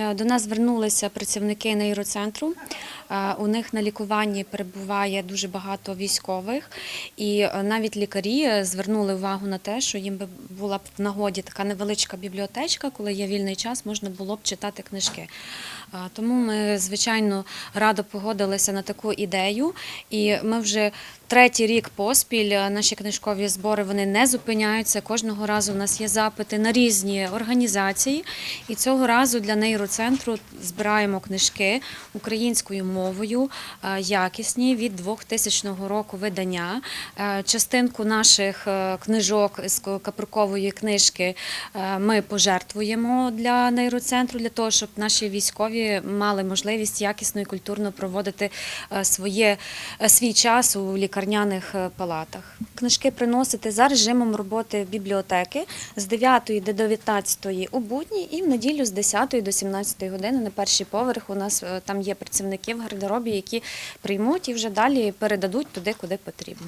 Е, До нас звернулися працівники нейроцентру. Е, У них на лікуванні перебуває дуже багато військових, і е, навіть лікарі звернули увагу на те, що їм була б в нагоді така невеличка бібліотечка, коли є вільний час, можна було б читати книжки. Тому ми, звичайно, радо погодилися на таку ідею, і ми вже третій рік поспіль е, наші книжкові збори вони не зупиняються. Кожного разу у нас є запити на різні організації. І цього разу для нейроцентру збираємо книжки українською мовою, е, якісні від 2000 року видання. Е, Частинку наших книжок з капрукової книжки ми пожертвуємо для нейроцентру, для того, щоб наші військові мали можливість якісно і культурно проводити своє, свій час у лікарняних е, палатах. Книжки приносити за режимом роботи бібліотеки з 9 до 19 у будні і в неділю з 10 до 17 години на перший поверх. У нас е, там є працівники в гардеробі, які приймуть і вже далі передадуть туди, куди потрібно.